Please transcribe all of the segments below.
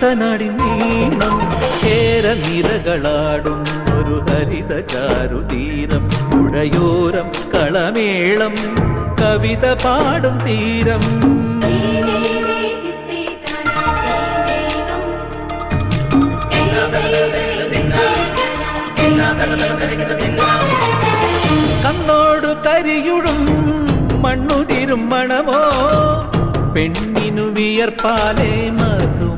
കുട്ടനാടി നീണം കേര നിരകളാടും ഒരു ഹരിത ചാരുതീരം പുഴയോരം കളമേളം കവിത പാടും തീരം. കണ്ണോടു കരിയുടും മണ്ണുതിരും മണമോ പെണ്ണിനു വിയർപ്പാലേ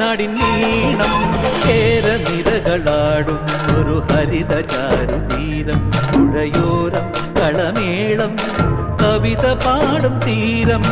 കുട്ടനാടിൻ നീണം കേര നിരകളാടും ഒരു ഹരിത ചാരുതീരം. പുഴയോരം കളമേളം കവിത പാടും തീരം.